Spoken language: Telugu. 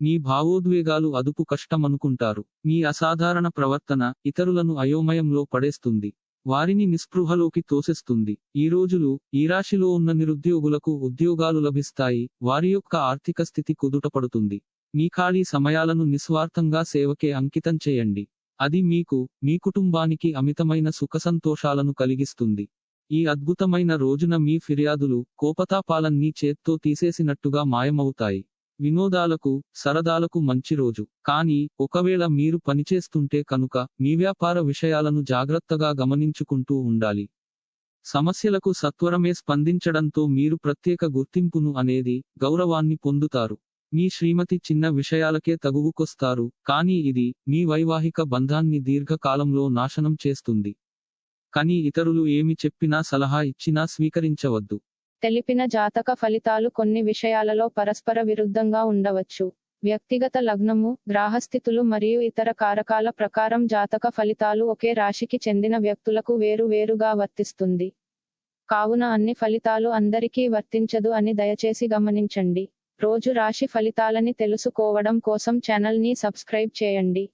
మీ భావోద్వేగాలు అదుపు కష్టమనుకుంటారు. మీ అసాధారణ ప్రవర్తన ఇతరులను అయోమయంలో పడేస్తుంది. వారిని నిస్పృహలోకి తోసేస్తుంది. ఈ రోజులు ఈ రాశిలో ఉన్న నిరుద్యోగులకు ఉద్యోగాలు లభిస్తాయి. వారి యొక్క ఆర్థిక స్థితి కుదుటపడుతుంది. మీ ఖాళీ సమయాలను నిస్వార్థంగా సేవకే అంకితం చేయండి. అది మీకు మీ కుటుంబానికి అమితమైన సుఖసంతోషాలను కలిగిస్తుంది. ఈ అద్భుతమైన రోజున మీ ఫిర్యాదులు కోపతాపాలన్నీ చేత్తో తీసేసినట్టుగా మాయమవుతాయి. వినోదాలకు సరదాలకు మంచి రోజు. కానీ ఒకవేళ మీరు పనిచేస్తుంటే కనుక మీ వ్యాపార విషయాలను జాగ్రత్తగా గమనించుకుంటూ ఉండాలి. సమస్యలకు సత్వరమే స్పందించడంతో మీరు ప్రత్యేక గుర్తింపును అనేది గౌరవాన్ని పొందుతారు. మీ శ్రీమతి చిన్న విషయాలకే తగువుకొస్తారు కానీ ఇది మీ వైవాహిక బంధాన్ని దీర్ఘకాలంలో నాశనం చేస్తుంది. కానీ ఇతరులు ఏమి చెప్పినా సలహా ఇచ్చినా స్వీకరించవద్దు. తెలిపిన జాతక ఫలితాలు కొన్ని విషయాలలో పరస్పర విరుద్ధంగా ఉండవచ్చు. వ్యక్తిగత లగ్నము గ్రాహస్థితులు మరియు ఇతర కారకాల ప్రకారం జాతక ఫలితాలు ఒకే రాశికి చెందిన వ్యక్తులకు వేరు వేరుగా వర్తిస్తుంది. కావున అన్ని ఫలితాలు అందరికీ వర్తించదు అని దయచేసి గమనించండి. రోజు రాశి ఫలితాలని తెలుసుకోవడం కోసం ఛానల్ని సబ్స్క్రైబ్ చేయండి.